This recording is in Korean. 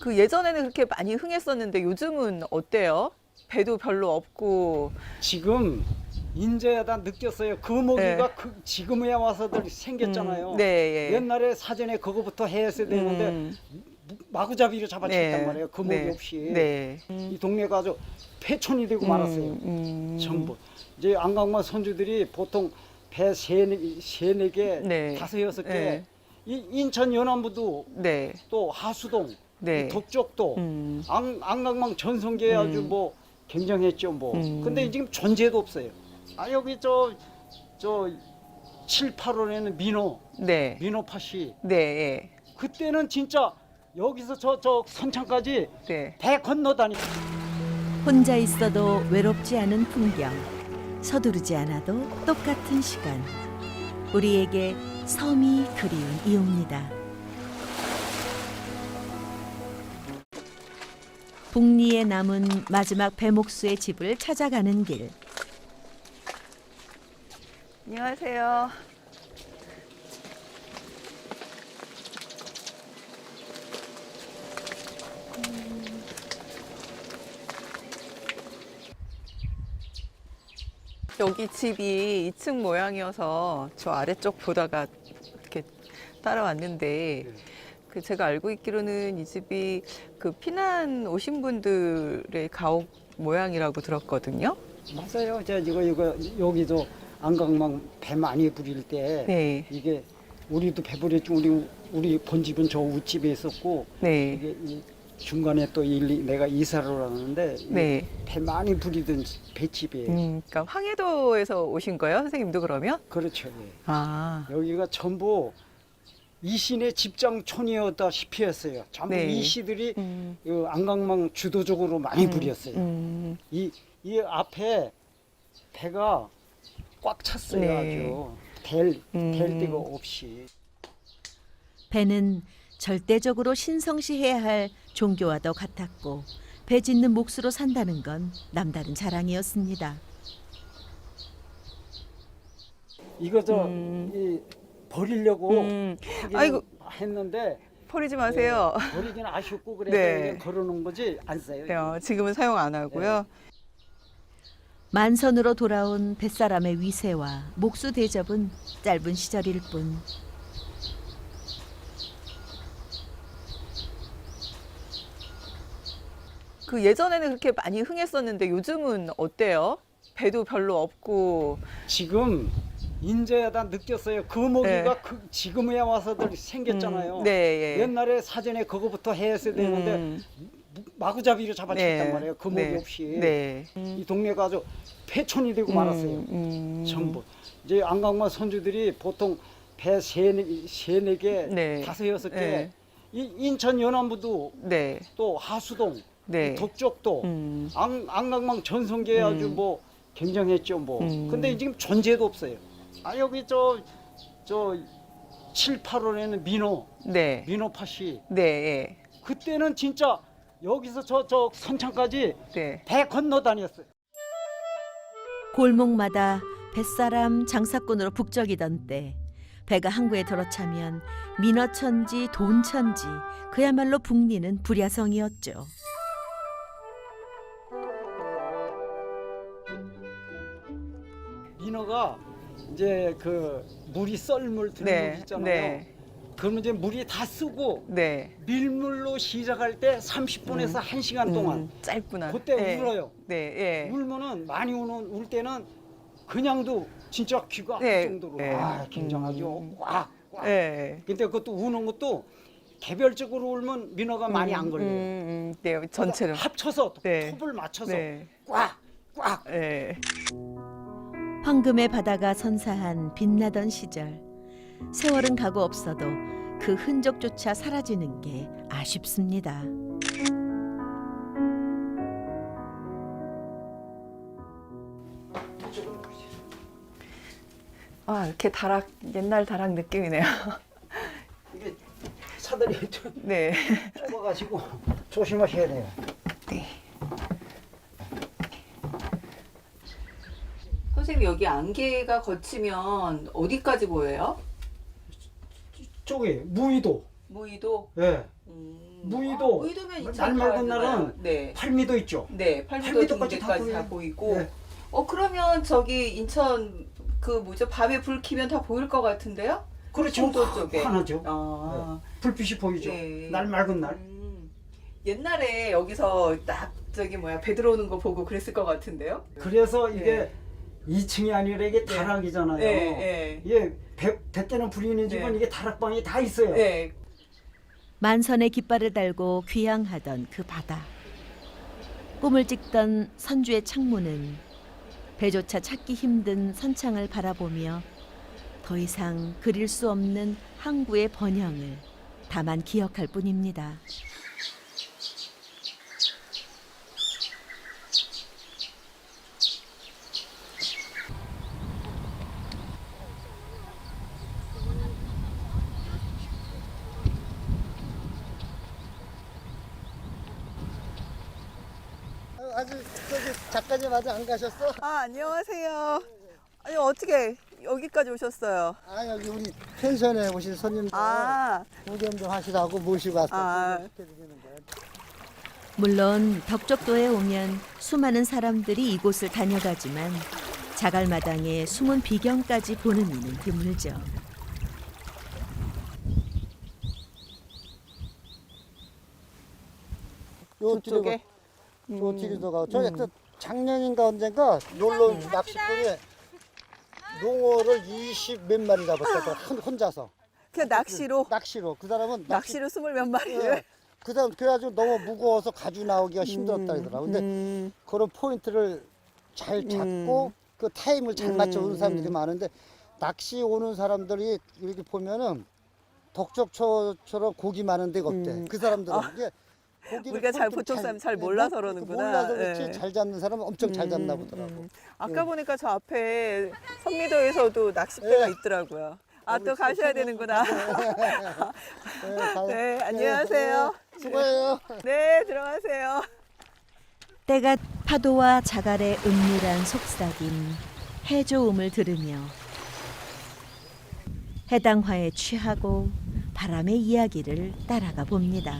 그 예전에는 그렇게 많이 흥했었는데 요즘은 어때요? 배도 별로 없고 지금 인제야 다 느꼈어요. 그 모기가 네. 그 지금에 와서들 생겼잖아요. 음, 네, 예. 옛날에 사전에 그거부터 했어야 되는데 음, 마구잡이로 잡아쳤단 네, 말이에요. 그 모기 네, 없이 네. 이 동네가 아주 폐촌이 되고 말았어요. 음, 전부 이제 안강마 선주들이 보통 배 세네 세네 개, 네. 다섯 여섯 개. 네. 이 인천 연안부도 네. 또 하수동, 네. 이 독적도, 음, 안, 안강망 전성계 아주 음. 뭐 굉장했죠 뭐. 음. 근데 지금 존재도 없어요. 아 여기 저저 7, 8월에는 민호, 네. 민호 팥이 네. 예. 그때는 진짜 여기서 저 저 선창까지 네. 배 건너 다니. 혼자 있어도 외롭지 않은 풍경, 서두르지 않아도 똑같은 시간. 우리에게 섬이 그리운 이유입니다. 북리에 남은 마지막 배목수의 집을 찾아가는 길. 안녕하세요. 여기 집이 2층 모양이어서 저 아래쪽 보다가 이렇게 따라왔는데 그 제가 알고 있기로는 이 집이 그 피난 오신 분들의 가옥 모양이라고 들었거든요. 맞아요. 저 이거 이거 여기도 안강망 배 많이 부릴 때 네. 이게 우리도 배 부렸지 우리 우리 본집은 저 우집에 있었고 네. 이게 이 중간에 또 일리 내가 이사를 하는데 이 네. 배 많이 부리던 배집이에요. 음, 그러니까 황해도에서 오신 거예요, 선생님도 그러면? 그렇죠. 예. 아, 여기가 전부 이신의 집장촌이었다시피 했어요. 전부 네. 이씨들이 음, 이 안강망 주도적으로 많이 부렸어요. 음, 이, 이 앞에 배가 꽉 찼어요. 네. 아주 될, 음. 될 데가 없이. 배는 절대적으로 신성시해야 할 종교와도 같았고 배 짓는 몫으로 산다는 건 남다른 자랑이었습니다. 이거 저 음. 이, 버리려고 음. 아이고. 했는데 버리지 마세요. 예, 버리긴 아쉽고 그래서 네. 그냥 걸어놓은 거지 안 써요. 네, 어, 지금은 사용 안 하고요. 만선으로 돌아온 뱃사람의 위세와 목수 대접은 짧은 시절일 뿐 그 예전에는 그렇게 많이 흥했었는데 요즘은 어때요? 배도 별로 없고, 지금 인제야 다 느꼈어요. 그 모기가 네. 그 지금에 와서들 생겼잖아요. 음, 네, 예. 옛날에 사전에 그거부터 했어야 되는데 음, 마구잡이로 잡아쳤단 말이에요. 그 모기 네, 없이 네. 이 동네가 아주 폐촌이 되고 말았어요. 음, 전부 이제 안강마 선주들이 보통 배 세네 세네 개, 네. 다섯 여섯 개. 네. 이 인천 연안부도 네, 또 하수동, 네. 이 독적도, 음, 안, 안강망 전성계 아주 음. 뭐 굉장했죠 뭐. 음. 근데 지금 존재도 없어요. 아 여기 저저 7, 8월에는 민호, 네, 민호 팥이 네, 예. 그때는 진짜 여기서 저 저 선창까지 네. 배 건너 다녔어요. 골목마다 뱃사람 장사꾼으로 북적이던 때 배가 항구에 들어차면 민어천지 돈천지 그야말로 북리는 불야성이었죠. 민어가 이제 그 물이 썰물 드는 네, 물 있잖아요. 네. 그러면 이제 물이 다 쓰고 네. 밀물로 시작할 때 30분에서 1시간 동안 음, 짧구나. 그때 네. 울어요. 네, 예. 울면은 많이 우는 울 때는 그냥도 진짜 귀가 아플 네, 정도로 네. 아 굉장하죠. 음. 꽉 꽉. 네. 근데 그것도 우는 것도 개별적으로 울면 민어가 많이 안 걸려요. 음, 음, 네, 전체를. 합쳐서 네. 톱을 맞춰서 네. 꽉 꽉. 네. 황금의 바다가 선사한 빛나던 시절 세월은 가고 없어도 그 흔적조차 사라지는 게 아쉽습니다. 아, 이렇게 다락, 옛날 다락 느낌이네요. 이게 사다리 좀 네. 좁아가지고 조심하셔야 돼요. 선생님, 여기 안개가 거치면 어디까지 보여요? 저기 무의도. 무의도? 예. 음. 무의도 의도면 날 맑은 날은 네. 팔미도 있죠. 네, 팔미도 팔미도까지 다 다. 보이고. 네. 어 그러면 저기 인천 그 뭐죠 밤에 불 켜면 다 보일 것 같은데요? 그렇죠. 송도 쪽에. 환하죠. 아. 불빛이 보이죠. 네. 날 맑은 날. 음, 옛날에 여기서 딱 저기 뭐야 배 들어오는 거 보고 그랬을 것 같은데요? 그래서 이게 네. 2층이 아니라 이게 네. 다락이잖아요. 네, 이게 배, 배 때는 불이 있는 집은 네. 이게 다락방이 다 있어요. 네. 만선의 깃발을 달고 귀향하던 그 바다. 꿈을 찍던 선주의 창문은 배조차 찾기 힘든 선창을 바라보며 더 이상 그릴 수 없는 항구의 번영을 다만 기억할 뿐입니다. 아직 저기 작가님 아직 안 가셨어? 아 안녕하세요. 아니 어떻게 여기까지 오셨어요? 아 여기 우리 펜션에 오신 손님들 아, 구경 좀 하시라고 모시고 왔어. 아. 시켜드리는. 물론 덕적도에 오면 수많은 사람들이 이곳을 다녀가지만 자갈마당의 숨은 비경까지 보는 이는 드물죠. 요 저쪽에. 뒤로도 가고 저기 또 작년인가 언젠가 놀러 온 낚시꾼이 농어를 20 몇 마리 잡았다. 혼- 혼자서 그냥 낚시로 낚시로 그 사람은 낚시, 낚시로 스물 몇 마리를. 예. 그 사람 그래가지고 너무 무거워서 가지고 나오기가 힘들었다 음, 그러더라고. 근데 음, 그런 포인트를 잘 잡고 그 타임을 잘 맞춰 오는 사람들이 많은데 낚시 오는 사람들이 이렇게 보면은 덕적초처럼 고기 많은 데가 없대. 그 사람들은 이게 고기를 음. 우리가 잘 사람 잘 예, 몰라서 못- 그러는구나. 몰라서 그렇지 예. 잘 잡는 사람은 엄청 잘 잡나 음, 보더라고. 음. 아까 보니까 저 앞에 선미도에서도 낚싯배가 예. 있더라고요. 아 우리 또 가셔야. 되는구나. 네, 가- 네, 안녕하세요. 네, 수고해요. 네, 들어가세요. 때가 파도와 자갈의 은밀한 속삭임, 해조음을 들으며 해당화에 취하고 바람의 이야기를 따라가 봅니다.